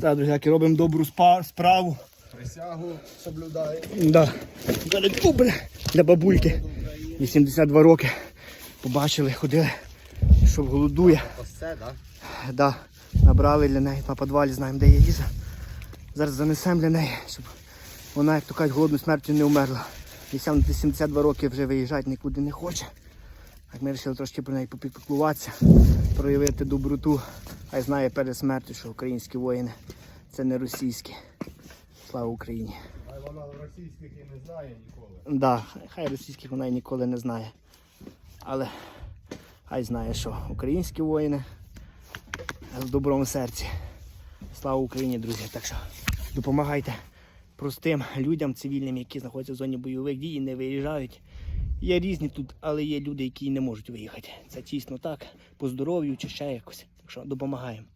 Так, друзяки, робимо добру спа- справу. Присягу соблюдає. Да. Бля, для бабульки. 82 роки. Побачили, ходили, що голодує. Оце, так? Да, набрали для неї на підвалі, знаємо, де є їжа. Зараз занесемо для неї, щоб вона, як то кажуть, голодною смертю не вмерла. 82 роки вже виїжджати нікуди не хоче. Так ми вирішили трошки про неї попіклуватися, проявити доброту. Хай знає перед смертю, що українські воїни це не російські. Слава Україні! А вона російських і не знає ніколи. Да, хай російських вона й ніколи не знає. Але хай знає, що українські воїни в доброму серці. Слава Україні, друзі! Так що допомагайте простим людям, цивільним, які знаходяться в зоні бойових дій і не виїжджають. Є різні тут, але є люди, які не можуть виїхати. Це тісно так, по здоров'ю чи ще якось. Що допомагаємо.